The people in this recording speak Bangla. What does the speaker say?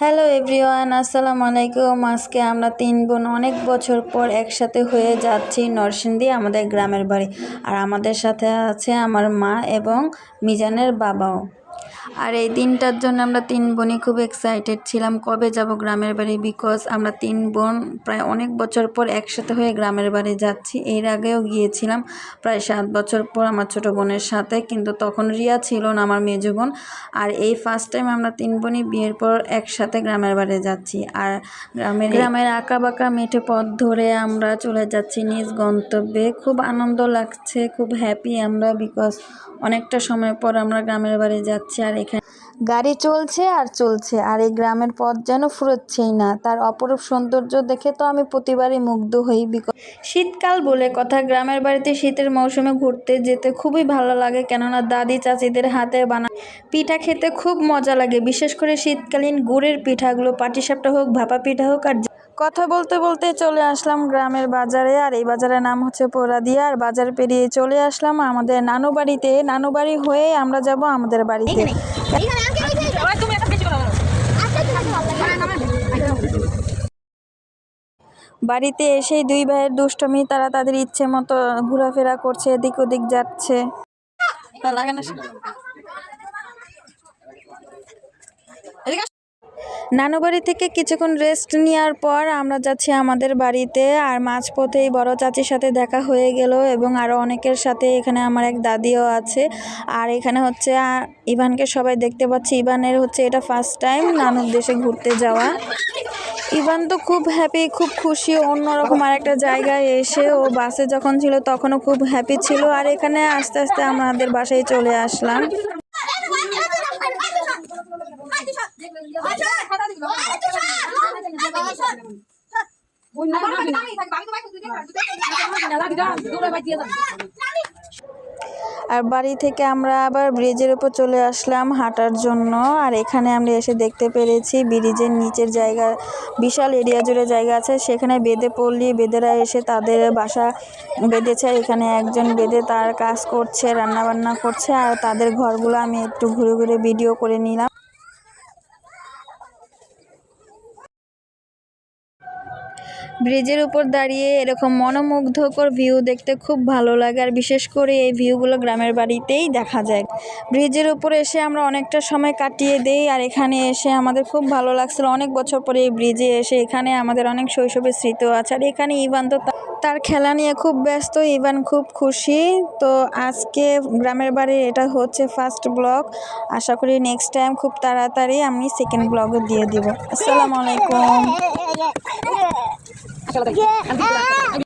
হ্যালো এভরিওয়ান, আসসালামু আলাইকুম। আজকে আমরা তিন বোন অনেক বছর পর একসাথে হয়ে যাচ্ছি নরসিংদী, আমাদের গ্রামের বাড়ি। আর আমাদের সাথে আছে আমার মা এবং মিজানের বাবাও। আর এই দিনটার জন্য আমরা তিন বোনই খুব এক্সাইটেড ছিলাম কবে যাব গ্রামের বাড়ি বিকজ আমরা তিন বোন প্রায় অনেক বছর পর একসাথে হয়ে গ্রামের বাড়ি যাচ্ছি। এর আগেও গিয়েছিলাম প্রায় সাত বছর পর আমার ছোটো বোনের সাথে কিন্তু তখন রিয়া ছিল না আমার মেজো বোন। আর এই ফার্স্ট টাইম আমরা তিন বোনই বিয়ের পর একসাথে গ্রামের বাড়ি যাচ্ছি। আর গ্রামের গ্রামের আঁকা বাঁকা মেঠে পথ ধরে আমরা চলে যাচ্ছি নিজ গন্তব্যে। খুব আনন্দ লাগছে খুব হ্যাপি আমরা বিকজ অনেকটা সময় পর আমরা গ্রামের বাড়ি যাচ্ছি। আর এখানে। গাড়ি চলছে আর চলছে, আর এই গ্রামের পথ যেন ফুরোচ্ছেই না। তার অপরূপ সৌন্দর্য দেখে তো আমি প্রতিবারই মুগ্ধ হই বিকজ শীতকাল বলে কথা, গ্রামের বাড়িতে শীতের মৌসুমে ঘুরতে যেতে খুবই ভালো লাগে, কেননা দাদি চাচিদের হাতে বানা পিঠা খেতে খুব মজা লাগে। বিশেষ করে শীতকালীন গুড়ের পিঠাগুলো, পাটিসাপটা হোক, ভাপা পিঠা হোক, আর কথা বলতে বলতে চলে আসলাম গ্রামের বাজারে আর এই বাজারের নাম হচ্ছে পোড়াদিয়া। আর বাজার পেরিয়ে চলে আসলাম আমাদের নানু বাড়িতে। নানু বাড়ি হয়ে আমরা যাব আমাদের বাড়িতে। বাড়িতে এসেই দুই ভাইয়ের দুষ্টমি তারা তাদের ইচ্ছে মতো ঘোরাফেরা করছে এদিক ওদিক যাচ্ছে। লাগে না নানু বাড়ি থেকে কিছুক্ষণ রেস্ট নেওয়ার পর আমরা যাচ্ছি আমাদের বাড়িতে আর মাঝপথেই বড় চাচির সাথে দেখা হয়ে গেল এবং আরও অনেকের সাথে এখানে আমার এক দাদিও আছে আর এখানে হচ্ছে ইভানকে সবাই দেখতে পাচ্ছি ইভানের হচ্ছে এটা ফার্স্ট টাইম নানুর দেশে ঘুরতে যাওয়া ইভান তো খুব হ্যাপি খুব খুশি অন্যরকম আর একটা জায়গায় এসে ও বাসে যখন ছিল তখনও খুব হ্যাপি ছিল আর এখানে আস্তে আস্তে আমাদের বাসায় চলে আসলাম আর বাড়ি থেকে আমরা আবার ব্রিজের উপর চলে আসলাম হাঁটার জন্য। আর এখানে আমরা এসে দেখতে পেরেছি ব্রিজের নিচের জায়গা, বিশাল এরিয়া জুড়ে জায়গা আছে। সেখানে বেদে পল্লী, বেদেরা এসে তাদের বাসা বেঁধেছে। এখানে একজন বেদে তার কাজ করছে রান্না বান্না করছে। আর তাদের ঘরগুলো আমি একটু ঘুরে ঘুরে ভিডিও করে নিলাম। ব্রিজের উপর দাঁড়িয়ে এরকম মনোমুগ্ধকর ভিউ দেখতে খুব ভালো লাগে। আর বিশেষ করে এই ভিউগুলো গ্রামের বাড়িতেই দেখা যায়। ব্রিজের উপর এসে আমরা অনেকটা সময় কাটিয়ে দেই আর এখানে এসে আমাদের খুব ভালো লাগছিল। অনেক বছর পরে এই ব্রিজে এসে এখানে আমাদের অনেক শৈশবের স্মৃতিও আছে। আর এখানে ইভান তো তার খেলা নিয়ে খুব ব্যস্ত, ইভান খুব খুশি। তো আজকে গ্রামের বাড়ির এটা হচ্ছে ফার্স্ট ব্লগ আশা করি নেক্সট টাইম খুব তাড়াতাড়ি আমি সেকেন্ড ব্লগও দিয়ে দিব। আসসালামু আলাইকুম। 안 녕.